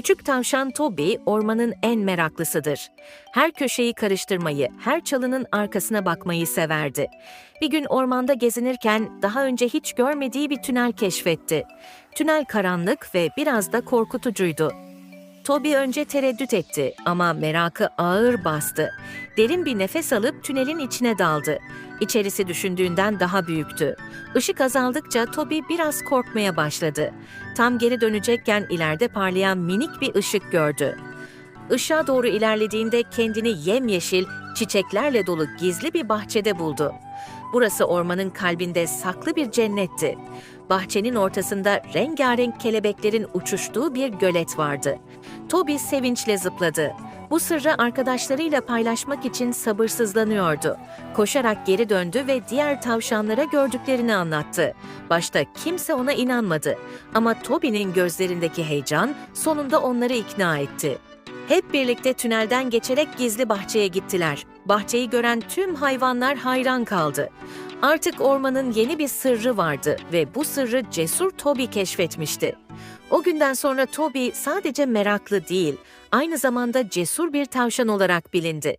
Küçük tavşan Toby ormanın en meraklısıdır. Her köşeyi karıştırmayı, her çalının arkasına bakmayı severdi. Bir gün ormanda gezinirken daha önce hiç görmediği bir tünel keşfetti. Tünel karanlık ve biraz da korkutucuydu. Toby önce tereddüt etti ama merakı ağır bastı. Derin bir nefes alıp tünelin içine daldı. İçerisi düşündüğünden daha büyüktü. Işık azaldıkça Toby biraz korkmaya başladı. Tam geri dönecekken ileride parlayan minik bir ışık gördü. Işığa doğru ilerlediğinde kendini yemyeşil, çiçeklerle dolu gizli bir bahçede buldu. Burası ormanın kalbinde saklı bir cennetti. Bahçenin ortasında rengarenk kelebeklerin uçuştuğu bir gölet vardı. Toby sevinçle zıpladı. Bu sırrı arkadaşlarıyla paylaşmak için sabırsızlanıyordu. Koşarak geri döndü ve diğer tavşanlara gördüklerini anlattı. Başta kimse ona inanmadı ama Toby'nin gözlerindeki heyecan sonunda onları ikna etti. Hep birlikte tünelden geçerek gizli bahçeye gittiler. Bahçeyi gören tüm hayvanlar hayran kaldı. Artık ormanın yeni bir sırrı vardı ve bu sırrı cesur Toby keşfetmişti. O günden sonra Toby sadece meraklı değil, aynı zamanda cesur bir tavşan olarak bilindi.